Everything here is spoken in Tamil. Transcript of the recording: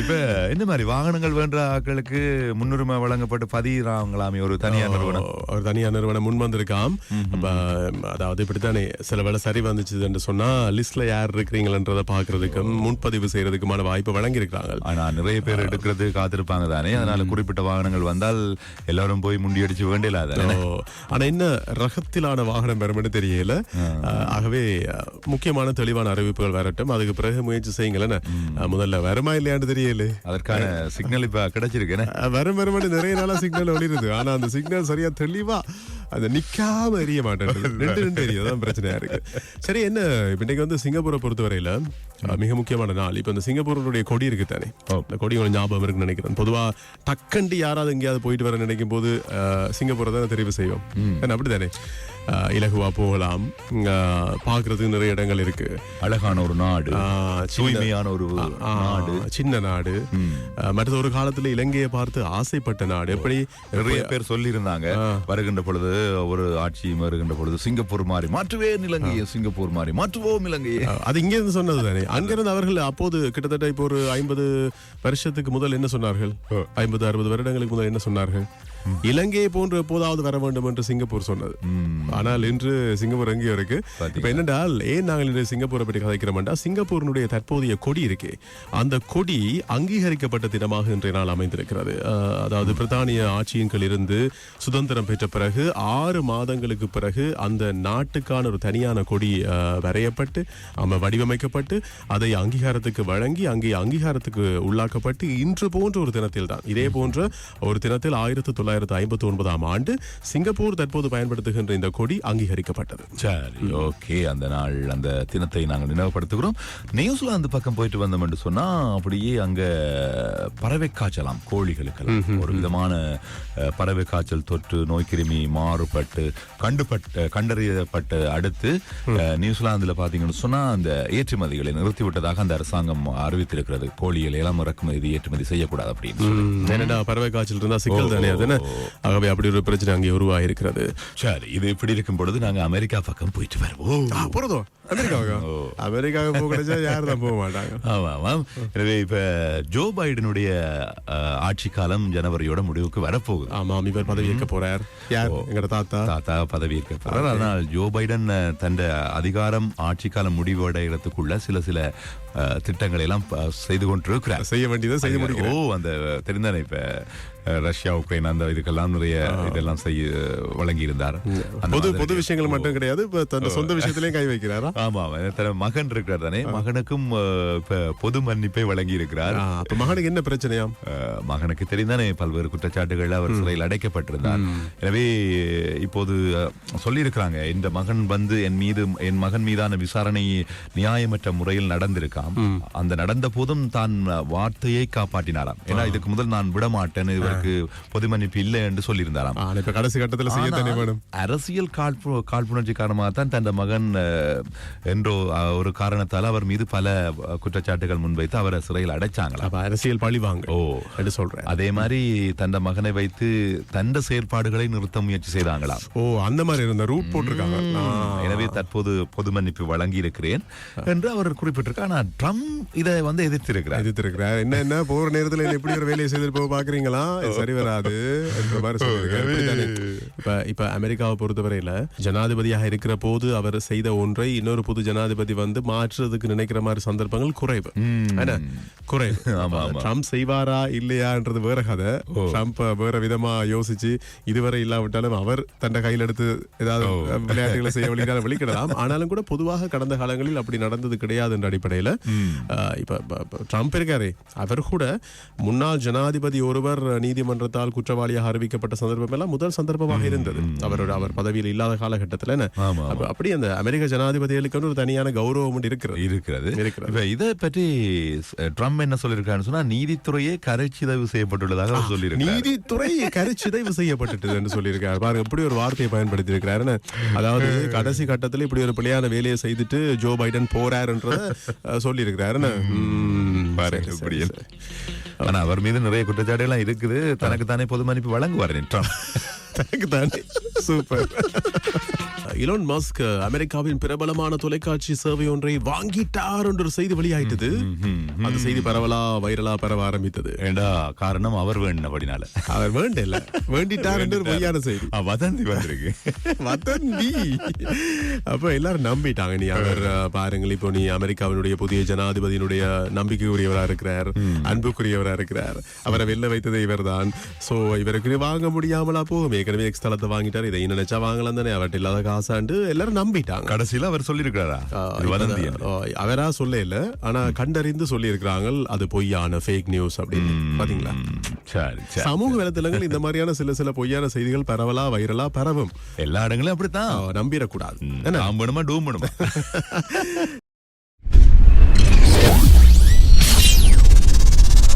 இப்ப இந்த மாதிரி வாகனங்கள் வேண்ட ஆட்களுக்கு முன்னுரிமை வழங்கப்பட்டு பதிகிறாங்களாமே ஒரு தனியார் நிறுவனம். ஒரு தனியார் நிறுவனம் முன் வந்திருக்காம். அப்ப அதாவது இப்படித்தானே சில வேளை சரி வந்துச்சு என்று சொன்னா லிஸ்ட்ல யார் இருக்கிறீங்களன்றதை பாக்குறதுக்கும் முன்பதிவு செய்யறதுக்குமான வாய்ப்பு வழங்கியிருக்கிறாங்க ஆனா நிறைய பேர் எடுக்கிறது காத்திருப்பாங்க தானே? அதனால குறிப்பிட்ட வாகனங்கள் வந்தால் எல்லாரும் போய் முண்டியடிச்சு வேண்டியலாத ஓ, ஆனா என்ன ரகத்திலான வாகனம் பெறும்னு தெரியல. ஆகவே முக்கியமான தெளிவான அறிவிப்புகள் வரட்டும். அதுக்கு பிறகு முயற்சி செய்யுங்களேன் முதல்ல வருமா இல்லையான்னு தெரியல அதற்கான சிக்னல் இப்ப கிடைச்சிருக்கேன் அஹ், வரும் வருமானு நிறைய நாளா சிக்னல் ஒளிருது ஆனா அந்த சிக்னல் சரியா தெளிவா அது நிக்காம எரிய மாட்டேன் ரெண்டு ரெண்டு எரியும். அதான் பிரச்சனையா இருக்கு. சரி என்ன? இப்ப இன்னைக்கு வந்து சிங்கப்பூரை பொறுத்தவரையில மிக முக்கியமான நாள். இப்ப இந்த சிங்கப்பூருடைய கொடி இருக்கு தானே? இந்த கொடி ஞாபகம் இருக்குன்னு நினைக்கிறேன். பொதுவா டக்கண்டி யாராவது எங்கேயாவது போயிட்டு வர நினைக்கும் போது சிங்கப்பூரை தான் தெரிவு செய்வோம். அப்படித்தானே? இலகுவா போகலாம். பார்க்கிறதுக்கு நிறைய இடங்கள் இருக்கு. அழகான ஒரு நாடு. தூய்மையான ஒரு ஆ, சின்ன நாடு. அஹ், மற்றது ஒரு காலத்துல இலங்கையை பார்த்து ஆசைப்பட்ட நாடு. எப்படி நிறைய பேர் சொல்லி இருந்தாங்க வருகின்ற பொழுது ஒரு ஆட்சி வருகின்ற பொழுது சிங்கப்பூர் மாதிரி மாற்றுவேன் இலங்கையை சிங்கப்பூர் மாதிரி மாற்றுவோம் இலங்கையை. அது இங்க இருந்து சொன்னது தானே. அங்கிருந்து அவர்கள் அப்போது கிட்டத்தட்ட இப்போ ஒரு ஐம்பது வருஷத்துக்கு முதல் என்ன சொன்னார்கள்? ஐம்பது அறுபது வருடங்களுக்கு முதல் என்ன சொன்னார்கள்? இலங்கையை போன்று எப்போதாவது வர வேண்டும் என்று சிங்கப்பூர் சொன்னது. ஆனால் இன்று சிங்கப்பூர் எங்கேயோ இருக்கு இப்ப என்னென்றால் ஏன் நாங்கள் இன்று சிங்கப்பூரை பற்றி கதைக்கிறோம்டா சிங்கப்பூரினுடைய தற்போதைய கொடி இருக்கே. அந்த கொடி அங்கீகரிக்கப்பட்ட தினமாக இன்றைய நாள் அமைந்திருக்கிறது. அதாவது பிரித்தானிய ஆட்சியின் கீழ் இருந்து சுதந்திரம் பெற்ற பிறகு ஆறு மாதங்களுக்கு பிறகு அந்த நாட்டுக்கான ஒரு தனியான கொடி வரையப்பட்டு வடிவமைக்கப்பட்டு அதை அங்கீகாரத்துக்கு வழங்கி அங்கே அங்கீகாரத்துக்கு உள்ளாக்கப்பட்டு இன்று போன்ற ஒரு தினத்தில் தான் இதே போன்ற ஒரு தினத்தில் ஆயிரத்தி தொள்ளாயிரத்தி ஐம்பத்தி ஒன்பதாம் ஆண்டு சிங்கப்பூர் தற்போது பயன்படுத்துகின்ற இந்த கொடி அங்கீகரிக்கப்பட்டது. சரி ஓகே. அந்த நாள் அந்த தினத்தை நாங்கள் நினைவுபடுத்துகிறோம். நியூசிலாந்து பக்கம் போயிட்டு வந்தோம் என்று சொன்னா அப்படியே அங்க பறவை காய்ச்சலாம் கோழிகளுக்கெல்லாம். ஒரு விதமான பறவை காய்ச்சல் தொற்று நோய்க்கிருமி மாறுபட்டு கண்டுபட்ட கண்டறியப்பட்ட அடுத்து நியூசிலாந்துல பாத்தீங்கன்னு சொன்னா அந்த ஏற்றுமதிகளை நிறுத்திவிட்டதாக அந்த அரசாங்கம் அறிவித்திருக்கிறது. கோழிகள் எல்லாம் இறக்குமதி ஏற்றுமதி செய்யக்கூடாது அப்படின்னு பறவை காய்ச்சல் இருந்தா சிக்கல் தானே ஆகவே அப்படி ஒரு பிரச்சனை அங்கே உருவாயிருக்கிறது சரி இது இப்படி இருக்கும் பொழுது நாங்க அமெரிக்கா பக்கம் போயிட்டு வருவோம். போறதோ? அமெரிக்காவுக்கா? அமெரிக்காவுக்கு போக கிடைச்சா யாரும் தான் போக மாட்டாங்க. ஆமா ஆமாம். எனவே இப்ப ஜோ பைடனுடைய ஆட்சி காலம் ஜனவரியோட முடிவுக்கு வரப்போகுது. ஆமாம் இவர் போறார். யார்? எங்கட தாத்தா? தாத்தா பதவி இருக்கிறார் ஆனால் ஜோ பைடன் தன் அதிகாரம் ஆட்சி காலம் முடிவடைகிறதுக்குள்ள சில சில திட்டங்களை எல்லாம் செய்து கொண்டிருக்கிறார். செய்ய வேண்டியதை செய்ய முடியும் ஓ அந்த தெரிந்தானே இப்ப ரஷ்யா உக்ரைன் அந்த இதுக்கெல்லாம் நிறைய இதெல்லாம் செய்ய வழங்கி இருந்தார் பொது பொது விஷயங்கள் மட்டும் கிடையாது. தன் சொந்த விஷயத்திலயும் கை வைக்கிறாரா? ஆமா தன் மகன் இருக்கிறார் தானே. மகனுக்கும் பொது மன்னிப்பை வழங்கி இருக்கிறார் மகனுக்கு என்ன பிரச்சனையாம்? மகனுக்கு தெரிந்தானே பல்வேறு குற்றச்சாட்டுகள் அவர் சிறையில் அடைக்கப்பட்டிருந்தார். எனவே இப்போது சொல்லியிருக்கிறாங்க இந்த மகன் வந்து என் மீது என் மகன் மீதான விசாரணை நியாயமற்ற முறையில் நடந்திருக்காம். அந்த நடந்த போதும் தான் வார்த்தையை காப்பாற்றினாராம். ஏன்னா இதுக்கு முதல் நான் விட மாட்டேன் இவருக்கு பொது மன்னிப்பு இல்லை என்று சொல்லியிருந்தாராம். கடைசி கட்டத்துல செய்ய தானே ஆனால் வேணும்? அரசியல் காழ்ப்பு காழ்ப்புணர்ச்சி காரணமாக தான் தன் மகன் என்றோ ஒரு காரணத்தால் அவர் மீது பல குற்றச்சாட்டுகள் முன்வைத்து அவரை சிறையில் அடைச்சாங்களா அரசியல் பழி வாங்க ஓ. என்று சொல்றேன். அதே மாதிரி தந்த மகனை வைத்து தந்த செயற்பாடுகளை நிறுத்த முயற்சி செய்தாங்களாம். ஓ அந்த மாதிரி இருந்த ரூட் போட்டிருக்காங்க. எனவே தற்போது பொது மன்னிப்பு வழங்கி இருக்கிறேன் என்று அவர் குறிப்பிட்டிருக்கார் ஆனா ட்ரம்ப் இதை வந்து எதிர்த்திருக்கிறார். எதிர்த்திருக்கிறார். என்ன என்ன? போற நேரத்துல என்ன இப்படி ஒரு வேலையை செய்துட்டு போக பாக்குறீங்களா? சரி வராது என்ற மாதிரி? இப்ப இப்ப அமெரிக்காவை பொறுத்தவரையில ஜனாதிபதியாக இருக்கிற போது அவர் செய்த ஒன்றை இன்னொரு புது ஜனாதிபதி வந்து மாற்றுறதுக்கு நினைக்கிற மாதிரி சந்தர்ப்பங்கள் குறைவு. குறைவு. ட்ரம்ப் செய்வாரா இல்லையான்றது வேற கதை. ட்ரம்ப் வேற விதமா யோசிச்சு இதுவரை இல்லாவிட்டாலும் அவர் தன்னை கையில் எடுத்து ஏதாவது விளையாட்டுகளை செய்ய வழிகால வெளிக்கிடலாம் ஆனாலும் கூட பொதுவாக கடந்த காலங்களில் அப்படி நடந்தது கிடையாது என்ற அடிப்படையில இப்ப ட்ரம்ப் இருக்காரே. அவர் கூட முன்னாள் ஜனாதிபதி ஒருவர் நீதிமன்றத்தால் குற்றவாளியாக அறிவிக்கப்பட்ட சந்தர்ப்பம் எல்லாம் முதல் சந்தர்ப்பமாக இருந்தது. அவரோட அவர் பதவியில் இல்லாத காலகட்டத்தில் அப்படி அந்த அமெரிக்க ஜனாதிபதிகளுக்கு ஒரு தனியான கௌரவம் இருக்கிறது. இருக்கிறது. இதை பற்றி ட்ரம்ப் என்ன சொல்லியிருக்காருன்னு சொன்னா நீதித்துறையே கரைச்சிதவு செய்யப்பட்டுள்ளதாக சொல்லியிருக்கார் நீதித்துறை கருச்சிதைவு செய்யப்பட்டுட்டு என்று சொல்லியிருக்காரு. பாருங்க இப்படி ஒரு வார்த்தையை பயன்படுத்தி இருக்கிறாரு அதாவது கடைசி கட்டத்துல இப்படி ஒரு பிள்ளையான வேலையை செய்துட்டு ஜோ பைடன் போறாருன்றத அஹ், சொல்லியிருக்கிறாரு. பாருங்க இப்படி ஆனா அவர் மீது நிறைய குற்றச்சாட்டு எல்லாம் இருக்குது. தனக்கு தானே பொது மன்னிப்பு வழங்குவார் ட்ரம்ப் தனக்கு தானே சூப்பர் இலோன் மஸ்க் அமெரிக்காவின் பிரபலமான தொலைக்காட்சி சேவை ஒன்றை வாங்கிட்டார் என்ற ஒரு செய்தி வெளியாயிட்டது. அந்த செய்தி பரவலா வைரலா பரவ ஆரம்பித்தது. ஏண்டா காரணம் அவர் வேண்டினபடினால. அவர் வேண்டல. வேண்டிட்டார் என்று பொய்யான செய்தி. வதந்தி வந்திருக்கு. வதந்தி. அப்ப எல்லாரும் நம்பிட்டாங்க. நீ அவர் பாருங்கள் இப்போ நீ அமெரிக்காவினுடைய புதிய ஜனாதிபதியினுடைய நம்பிக்கைக்குரியவரா இருக்கிறார். அன்புக்குரியவரா இருக்கிறார். அவரை வெளில வைத்தது இவர்தான். சோ இவருக்கு வாங்க முடியாமலா போகும். ஏற்கனவே எக்ஸ் தளத்தை வாங்கிட்டார் இதை நினைச்சா வாங்கலாம் தானே அவர்கிட்ட இல்லாத காசாண்டு எல்லாரும் நம்பிட்டாங்க. கடைசியில அவர். ஆ, அவரா சொல்ல இல்ல ஆனா கண்டறிந்து சொல்லி இருக்கிறாங்க அது பொய்யான ஃபேக் நியூஸ் அப்படின்னு. பாத்தீங்களா? சமூக வலைத்தளங்கள் இந்த மாதிரியான சில சில பொய்யான செய்திகள் பரவலா வைரலா பரவும். எல்லா இடங்களும் அப்படித்தான். நம்பிடக்கூடாது.